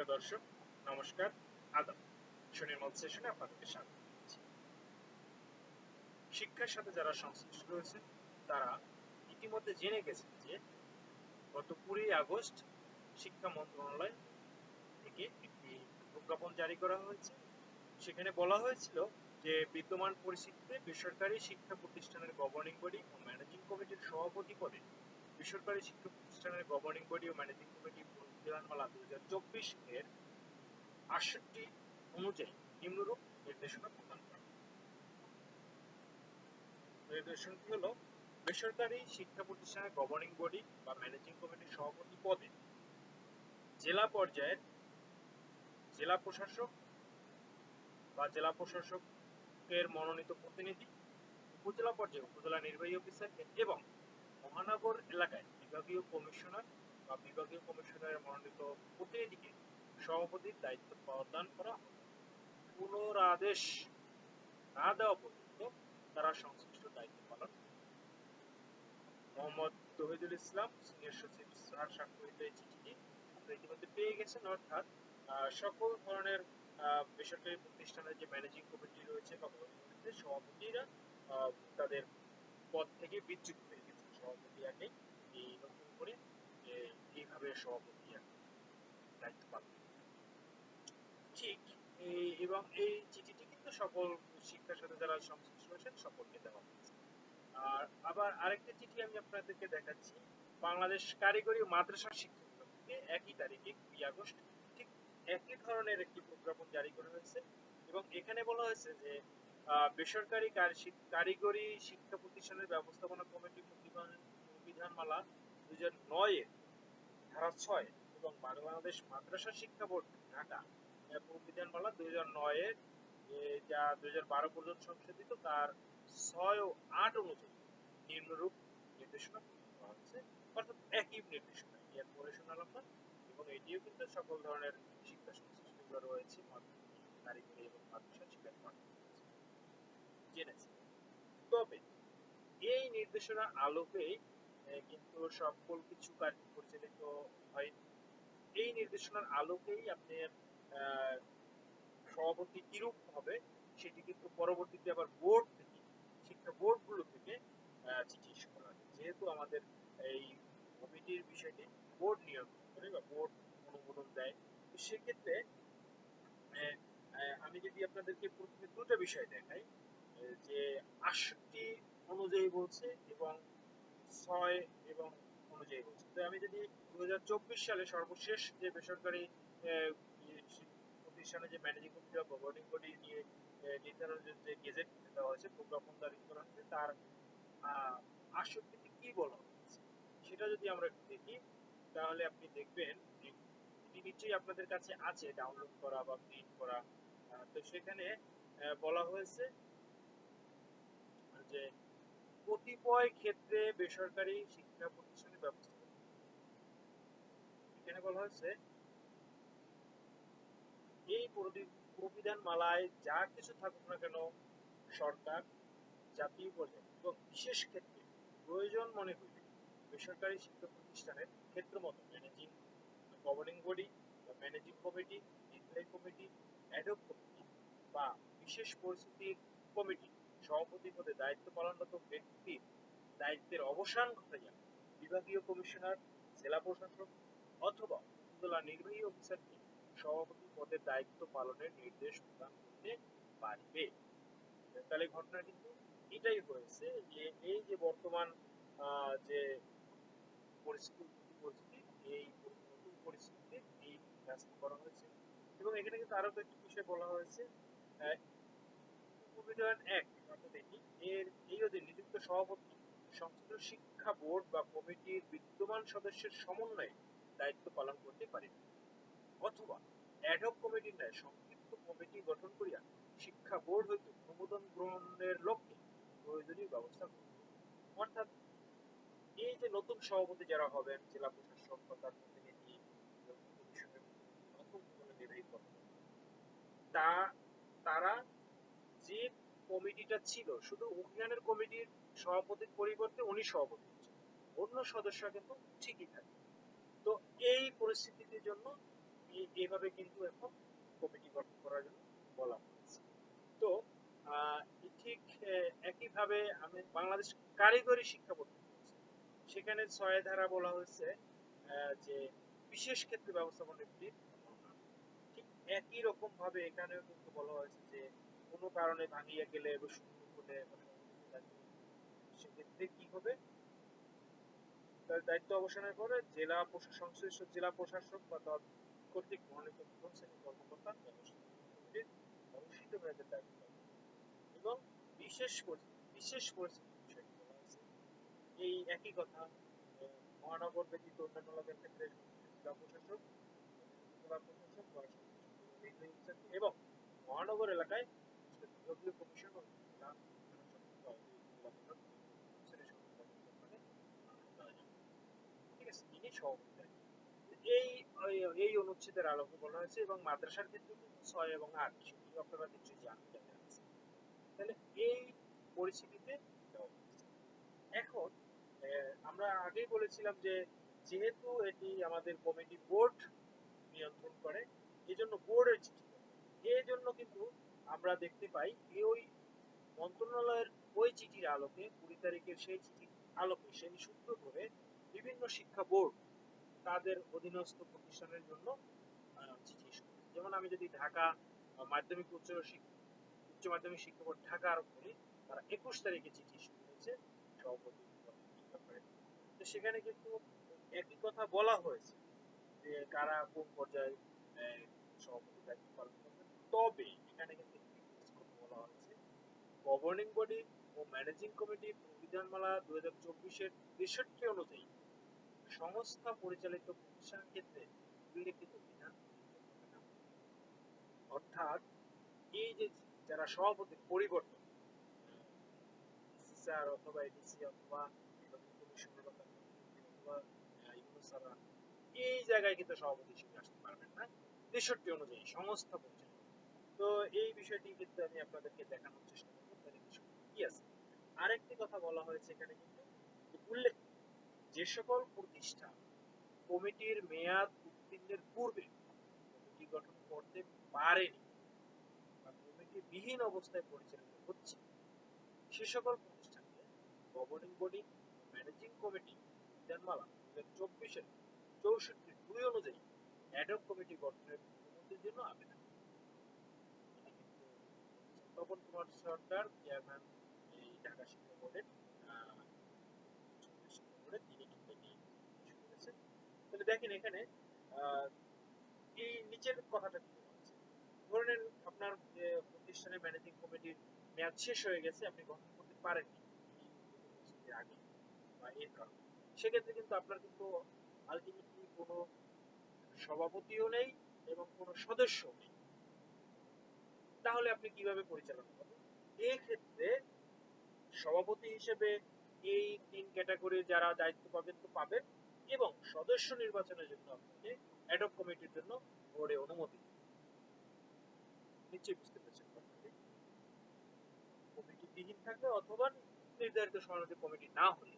প্রিয় দর্শক, নমস্কার। আদাব সুনির্মল সেশনে আপনাদেরকে স্বাগত শিক্ষার সাথে যারা সংশ্লিষ্ট রয়েছে, তারা ইতিমধ্যে জেনে গেছেন যে গত কুড়ি আগস্ট শিক্ষা মন্ত্রণালয় থেকে একটি প্রজ্ঞাপন জারি করা হয়েছে। সেখানে বলা হয়েছিল যে বিদ্যমান পরিস্থিতিতে বেসরকারি শিক্ষা প্রতিষ্ঠানের গভর্নিং বডি ও ম্যানেজিং কমিটির সভাপতি পদে বেসরকারি শিক্ষা প্রতিষ্ঠানের গভর্নিং বডি ও ম্যানেজিং কমিটি বিধানমালা দুই হাজার চব্বিশ এর আটষট্টি অনুযায়ী নিম্নরূপ নির্দেশনা প্রদান করা। নির্দেশনটি হলো, বেসরকারি শিক্ষা প্রতিষ্ঠানের গভর্নিং বডি বা ম্যানেজিং কমিটির সভাপতি পদে জেলা পর্যায়ের জেলা প্রশাসক বা জেলা প্রশাসকের মনোনীত প্রতিনিধি, উপজেলা পর্যায়ে উপজেলা নির্বাহী অফিসারকে এবং মহানগর এলাকায় বিভাগীয় কমিশনার বিভাগীয় কমিশনারের মনোনীত প্রতিনিধিকে সভাপতির দায়িত্ব প্রদান করা হবে। পুনরাদেশ না দেওয়া পর্যন্ত তারা সংশ্লিষ্ট দায়িত্ব পালন মোহাম্মদ তহিদুল ইসলাম, সিনিয়র সচিব স্যার স্বাক্ষরিত এই চিঠিটি আপনারা ইতিমধ্যে পেয়ে গেছেন, অর্থাৎ সকল ধরনের বেসরকারি প্রতিষ্ঠানের যে ম্যানেজিং কমিটি রয়েছে বা রয়েছে সভাপতিরা তাদের পদ থেকে বিচ্যুত হয়ে গেছে সভাপতি আগে এই নতুন করে যে এইভাবে সভাপতি দায়িত্ব পালন। ঠিক এবং এই চিঠিটি কিন্তু সকল শিক্ষার সাথে যারা সংশ্লিষ্ট রয়েছেন সকলকে দেওয়া হয়েছে আর আবার আরেকটা চিঠি আমি আপনাদেরকে দেখাচ্ছি বাংলাদেশ কারিগরি মাদ্রাসা শিক্ষা বিভাগ একই তারিখে কুড়ি আগস্ট, ঠিক একই ধরনের একটি প্রজ্ঞাপন জারি করা হয়েছে এবং এখানে বলা হয়েছে যে বেসরকারি কারিগরি শিক্ষা প্রতিষ্ঠানের ব্যবস্থাপনা কমিটি প্রতিবান- বিধানমালা দুই হাজার নয়ের ধারা ছয় এবং বাংলাদেশ মাদ্রাসা শিক্ষা বোর্ড, ঢাকা। বিধানমালা দুই হাজার নয়ের যা দুই হাজার বারো পর্যন্ত সংশোধিত, তার ছয় ও আট অনুযায়ী নিম্নরূপ নির্দেশনা করা হচ্ছে অর্থাৎ একই নির্দেশনা। এর পরে শোনালাম না, এবং এটিও কিন্তু সকল ধরনের শিক্ষা সংশ্লিষ্টগুলো রয়েছে কারিগরি এবং মাদ্রাসা শিক্ষা জেনেছি। তবে এই নির্দেশনা আলোকেই কিন্তু সকল কিছু কাজ পরিচালিত হয় এই নির্দেশনার আলোকেই আপনি সভাপতি কিরূপ হবে সেটি কিন্তু পরবর্তীতে আবার বোর্ড থেকে শিক্ষা বোর্ডগুলো থেকে আহ, চিঠি করা যেহেতু আমাদের এই কমিটির বিষয়টি বোর্ড নিয়ন্ত্রণ করে বা বোর্ড অনুমোদন দেয় তো সেক্ষেত্রে আমি যদি আপনাদেরকে প্রথমে দুটো বিষয় দেখাই যে আটষট্টি অনুযায়ী বলছে এবং ছয় এবং অনুযায়ী বলছে। তো আমি যদি দু সালে সর্বশেষ যে বেসরকারি আহ, প্রতিষ্ঠানে যে ম্যানেজিং কমিটি বা গভর্নিং বডি নিয়ে আহ, নির্ধারণের যে গেজেট দেওয়া হয়েছে প্রজ্ঞাপন জারি করা হয়েছে তার আটষট্টিতে কি বলা হয়েছে? সেটা যদি আমরা একটু দেখি তাহলে আপনি দেখবেন এটি নিশ্চয়ই আপনাদের কাছে আছে ডাউনলোড করা বা প্রিন্ট করা। তো সেখানে বলা হয়েছে যে কতিপয় ক্ষেত্রে বেসরকারি শিক্ষা প্রতিষ্ঠানের ব্যবস্থা এখানে বলা হয়েছে, এই প্রবিধান মালায় যা কিছু থাকুক না কেন সরকার, জাতীয় পর্যায়ে এবং বিশেষ ক্ষেত্রে প্রয়োজন মনে হইলে বেসরকারি শিক্ষা প্রতিষ্ঠানের ক্ষেত্র মতো ম্যানেজিং গভর্নিং বডি বা ম্যানেজিং কমিটি, নির্বাহী কমিটি অ্যাডক কমিটি বা বিশেষ পরিস্থিতির কমিটি সভাপতি পদে দায়িত্ব পালনরত ব্যক্তির দায়িত্বের অবসান ঘটাইয়া বিভাগীয় কমিশনার, জেলা প্রশাসক অথবা উপজেলা নির্বাহী অফিসারকে সভাপতি পদের দায়িত্ব পালনের নির্দেশ প্রদান করতে পারবে। তাহলে ঘটনা কিন্তু এটাই হয়েছে যে এই যে বর্তমান যে পরিস্থিতি পরিস্থিতি, এই নতুন পরিস্থিতিতে এই করা হয়েছে। এবং এখানে কিন্তু আরও একটি বিষয় বলা হয়েছে। উপবিধান এক অর্থাৎ এটি এর এই অধীন নিযুক্ত সভাপতি সংশ্লিষ্ট শিক্ষা বোর্ড বা কমিটির বিদ্যমান সদস্যের সমন্বয়ে দায়িত্ব পালন করতে পারে অথবা অ্যাডহক কমিটির ন্যায় সংক্ষিপ্ত কমিটি গঠন করিয়া শিক্ষা বোর্ড হইতে অনুমোদন গ্রহণের লক্ষ্যে প্রয়োজনীয় ব্যবস্থা গ্রহণ। অর্থাৎ এই যে নতুন সভাপতি যারা হবেন জেলা প্রশাসক বা তার প্রতিনিধি অথবা নির্বাহী তা তারা যে কমিটিটা ছিল, শুধু অভিযানের কমিটির সভাপতির পরিবর্তে উনি সভাপতি অন্য সদস্যরা কিন্তু ঠিকই থাকে। তো এই পরিস্থিতির জন্য এইভাবে কিন্তু এখন কমিটি গঠন করার জন্য বলা হয়েছে। তো ঠিক একইভাবে আমি বাংলাদেশ কারিগরি শিক্ষা বোর্ড সেখানে ছয় ধারা বলা হয়েছে যে বিশেষ ক্ষেত্রে ব্যবস্থাপনা ঠিক একই রকম ভাবে এখানেও কিন্তু বলা হয়েছে যে কোনো কারণে ভাঙিয়া গেলে বা শূন্য হলে দায়িত্ব সেক্ষেত্রে কি হবে? তার দায়িত্ব অবসানের পরে জেলা সংশ্লিষ্ট জেলা প্রশাসক বা তদ কর্তৃক মনোনীত প্রথম শ্রেণির কর্মকর্তা কমিটির মেয়াদের দায়িত্ব এবং বিশেষ বিশেষ পরিস্থিতি এই একই কথা মহানগর ব্যতীত অন্যান্য এলাকার ক্ষেত্রে জেলা প্রশাসক জেলা প্রশাসক এবং মহানগর এলাকায় এই, এই- অনুচ্ছেদের আলোকে বলা হয়েছে এবং মাদ্রাসার ক্ষেত্রে কিন্তু ছয় এবং আট সেটি আপনারা নিশ্চয়ই আছে। তাহলে এই পরিস্থিতিতে এখন আমরা আগেই বলেছিলাম যে, যেহেতু এটি আমাদের কমিটি বোর্ড, নিয়ন্ত্রণ করে, এই জন্য বোর্ডের চিঠি এই জন্য কিন্তু আমরা দেখতে পাই এই ওই মন্ত্রণালয়ের ওই চিঠির আলোকে কুড়ি তারিখের সেই চিঠির আলোকে সেই সূত্র ধরে বিভিন্ন শিক্ষা বোর্ড তাদের অধীনস্থ প্রতিষ্ঠানের জন্য চিঠি যেমন আমি যদি ঢাকা মাধ্যমিক উচ্চ উচ্চ মাধ্যমিক শিক্ষা বোর্ড ঢাকার করি, তারা একুশ তারিখে চিঠি issue করেছে সভাপতি তো সেখানে কিন্তু একই কথা বলা হয়েছে যে কারা কোন পর্যায়ে সভাপতি দায়িত্ব পালন করবে তবে এখানে কিন্তু বলা হয়েছে গভর্নিং বডি ও ম্যানেজিং কমিটি বিধানমালা দুই হাজার চব্বিশের তেষট্টি অনুযায়ী সংস্থা পরিচালিত প্রতিষ্ঠানের ক্ষেত্রে উল্লেখিত বিধান। অর্থাৎ এই যে যারা সভাপতির পরিবর্তন স্যার অথবা এডিসি অথবা এই জায়গায় কিন্তু সভাপতি হিসেবে আসতে পারবেন না তেষট্টি অনুযায়ী সংস্থা পরিচালিত তো এই বিষয়টি কিন্তু আমি আপনাদেরকে দেখানোর চেষ্টা করব, তাহলে কি আছে। আরেকটি কথা বলা হয়েছে এখানে কিন্তু উল্লেখ, যে সকল প্রতিষ্ঠান কমিটির মেয়াদ উত্তীর্ণের পূর্বে, কমিটি গঠন করতে পারেনি বা কমিটি বিহীন অবস্থায় পরিচালিত হচ্ছে, সে সকল প্রতিষ্ঠানকে গভর্নিং বডি ম্যানেজিং কমিটি বিধানমালা দু হাজার চব্বিশের চৌষট্টি দুই অনুযায়ী অ্যাডক কমিটি গঠনের অনুমতির জন্য আবেদন কিন্তু তপন কুমার সরকার চেয়ারম্যান এই ঢাকা শিক্ষা বোর্ডের শিক্ষা বোর্ডের, তিনি কিন্তু এটি issue করেছেন। তাহলে দেখেন এখানে এই নিচের কথাটা কি বলা হচ্ছে ধরে নেন আপনার প্রতিষ্ঠানের ম্যানেজিং কমিটির মেয়াদ শেষ হয়ে গেছে, আপনি গঠন করতে পারেননি। আগে বা এর কারণে। সেক্ষেত্রে কিন্তু আপনার কিন্তু আলটিমেটলি কোনো সভাপতিও নেই এবং কোনো সদস্য নেই। তাহলে আপনি কীভাবে পরিচালনা করবেন ক্ষেত্রে সভাপতি হিসেবে এই তিন ক্যাটাগরির যারা দায়িত্ব পাবেন তো পাবেন এবং সদস্য নির্বাচনের জন্য আপনাকে অ্যাডক কমিটির জন্য বোর্ডে অনুমতি। নিশ্চয়ই বুঝতে পেরেছেন কমিটি বিহীন থাকবে অথবা নির্ধারিত সমানুতি কমিটি না হলে।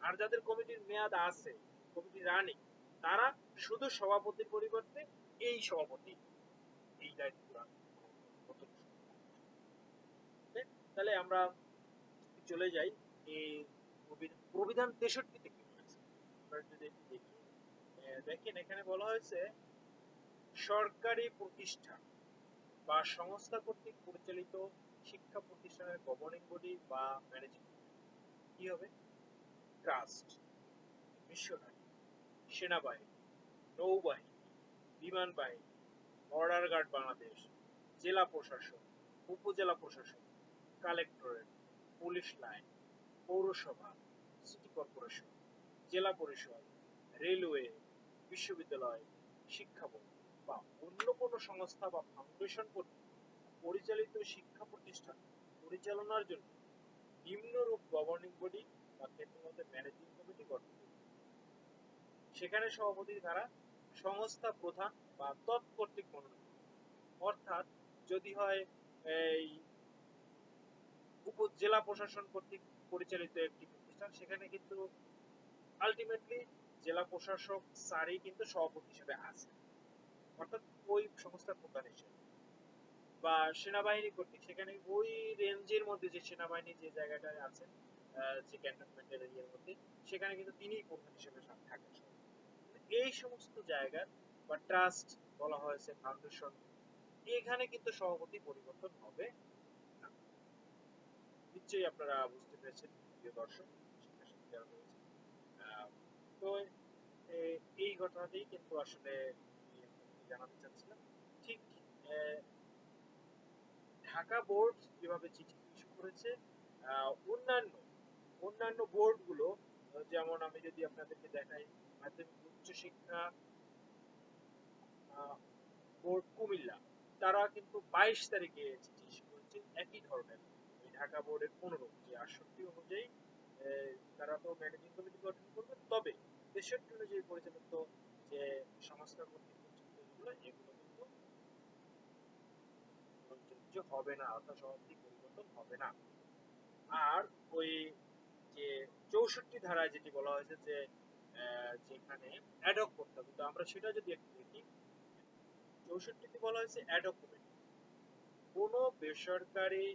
আর যাদের কমিটির মেয়াদ আছে কমিটি রানিং তারা শুধু সভাপতির পরিবর্তে এই সভাপতি, এই দায়িত্ব তাহলে আমরা চলে যাই এই প্রবিধান তেষট্টিতে কি বলেছে? যদি দেখি। দেখেন, এখানে বলা হয়েছে, সরকারি প্রতিষ্ঠান বা সংস্থা কর্তৃক পরিচালিত শিক্ষা প্রতিষ্ঠানের গভর্নিং বডি বা ম্যানেজিং কি হবে? ট্রাস্ট মিশনারি সেনাবাহিনী, নৌবাহিনী বিমান বাহিনী বর্ডার গার্ড বাংলাদেশ, জেলা প্রশাসন উপজেলা প্রশাসন কালেক্টরেট পুলিশ লাইন পৌরসভা সিটি কর্পোরেশন জেলা পরিষদ রেলওয়ে বিশ্ববিদ্যালয়, শিক্ষা বোর্ড বা অন্য কোনো সংস্থা বা ফাউন্ডেশন কর্তৃক পরিচালিত শিক্ষা প্রতিষ্ঠান পরিচালনার জন্য নিম্নরূপ গভর্নিং বডি বা ক্ষেত্রমতে ম্যানেজিং কমিটি গঠন সেখানে সভাপতির ধারা সংস্থা প্রধান বা তৎকর্তৃক মনোনীত। অর্থাৎ যদি হয় এই উপজেলা প্রশাসন কর্তৃক পরিচালিত একটি প্রতিষ্ঠান, সেখানে কিন্তু আলটিমেটলি জেলা প্রশাসক স্যারই কিন্তু সভাপতি হিসেবে আছে অর্থাৎ ওই সংস্থার প্রধান হিসেবে। বা সেনাবাহিনী কর্তৃক, সেখানে ওই রেঞ্জের মধ্যে যে সেনাবাহিনী যে জায়গাটায় আছে যে ক্যান্টনমেন্টের এরিয়ার মধ্যে, সেখানে কিন্তু তিনিই প্রধান হিসেবে থাকেন। এই সমস্ত জায়গার বা ট্রাস্ট বলা হয়েছে ফাউন্ডেশন এখানে কিন্তু সভাপতি পরিবর্তন হবে না। নিশ্চয়ই আপনারা বুঝতে পেরেছেন, প্রিয় দর্শক তো এই ঘটনাতেই কিন্তু আসলে জানাতে চাচ্ছিলাম, ঠিক ঢাকা বোর্ড যেভাবে চিঠি ইস্যু করেছে অন্যান্য অন্যান্য বোর্ডগুলো, যেমন আমি যদি আপনাদেরকে দেখাই মাধ্যমিক উচ্চশিক্ষা বোর্ড কুমিল্লা, তারা কিন্তু বাইশ তারিখে ইস্যু করেছে একই ধরনের। ঢাকা বোর্ডের অনুরূপ যে আটষট্টি অনুযায়ী তারা তো ম্যানেজিং কমিটি গঠন করবে। তবে তেষট্টি অনুযায়ী পরিচালিত যে যেগুলো এগুলো কিন্তু হবে না, অর্থাৎ পরিবর্তন হবে না। আর ওই যে চৌষট্টি ধারায় যেটি বলা হয়েছে যে যেখানে অ্যাডক করতে হবে। তো আমরা সেটা যদি একটু দেখি, চৌষট্টিতে বলা হয়েছে অ্যাডক কমিটি কোন বেসরকারি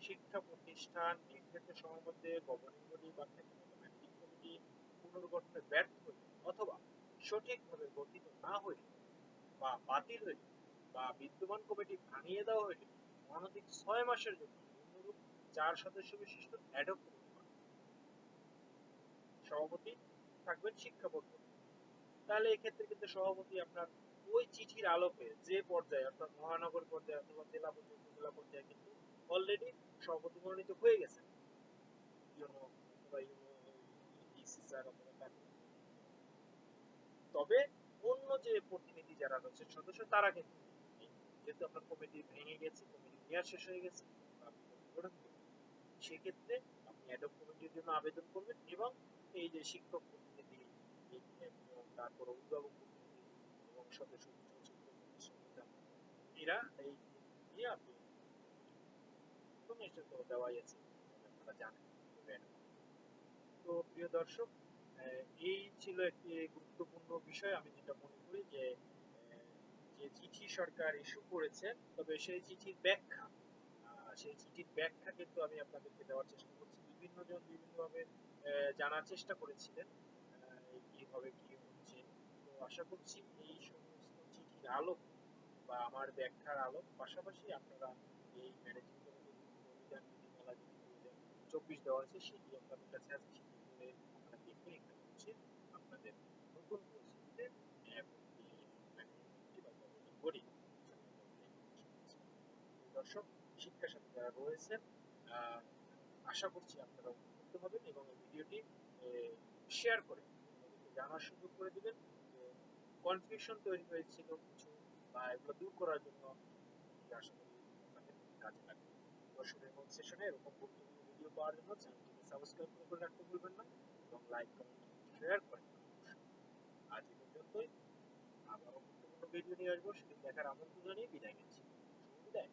শিক্ষা প্রতিষ্ঠান নির্ধারিত সময়ের মধ্যে গভর্নিং বডি বা ম্যানেজিং কমিটি পুনর্গঠনে ব্যর্থ হলে অথবা সঠিকভাবে গঠিত না হইলে বা বাতিল হইলে বা বিদ্যমান কমিটি ভাঙিয়ে দেওয়া হইলে অনধিক ছয় মাসের জন্য অনুরূপ চার সদস্য বিশিষ্ট অ্যাডক কমিটি সভাপতি থাকবেন শিক্ষা বোর্ড তাহলে এক্ষেত্রে কিন্তু সভাপতি আপনার ওই চিঠির আলোকে যে পর্যায়ে, অর্থাৎ মহানগর পর্যায়ে অথবা জেলা পর্যায়ে, উপজেলা পর্যায়ে কিন্তু অলরেডি সভাপতি মনোনীত হয়ে গেছে তবে অন্য যে প্রতিনিধি যারা রয়েছে, সদস্য, তারা কিন্তু যেহেতু আপনার কমিটি ভেঙে গেছে, কমিটি মেয়াদ শেষ হয়ে গেছে। সেক্ষেত্রে আপনি অ্যাডপ কমিটির জন্য আবেদন করবেন এবং এই যে শিক্ষক তো প্রিয় দর্শক এই ছিল একটি গুরুত্বপূর্ণ বিষয় আমি যেটা মনে করি যে চিঠি সরকার ইস্যু করেছে তবে সেই চিঠির ব্যাখ্যা সেই চিঠির ব্যাখ্যা কিন্তু আমি আপনাদেরকে দেওয়ার চেষ্টা করছি। বিভিন্ন জন বিভিন্নভাবে জানার চেষ্টা করেছিলেন। কীভাবে কি হচ্ছে। তো আশা করছি এই সমস্ত চিঠির আলোক বা আমার ব্যাখ্যার আলোক পাশাপাশি আপনারা এই অভিযান চব্বিশ দেওয়া আছে সেটি আপনাদের কাছে আছে, সেটি করে আপনারা দেখে হচ্ছে আপনাদের নতুন দর্শক সাথে যারা রয়েছেন আশা করছি আপনারা উপকৃত হবেন এবং এই ভিডিওটি শেয়ার করে জানার সুযোগ করে দিবেন যে কনফিউশন তৈরি হয়েছিল কিছু বা এগুলো দূর করার জন্য আশা করি আপনাদের কাজে লাগবে দর্শকের কোন সেশনে এরকম গুরুত্বপূর্ণ ভিডিও পাওয়ার জন্য চ্যানেলটিকে সাবস্ক্রাইব করে রাখতে ভুলবেন না এবং লাইক কমেন্ট শেয়ার করেন আজ এই পর্যন্তই। আবারও গুরুত্বপূর্ণ ভিডিও নিয়ে আসব সেটি দেখার আমন্ত্রণ জানিয়ে বিদায় নিচ্ছি। বিদায়।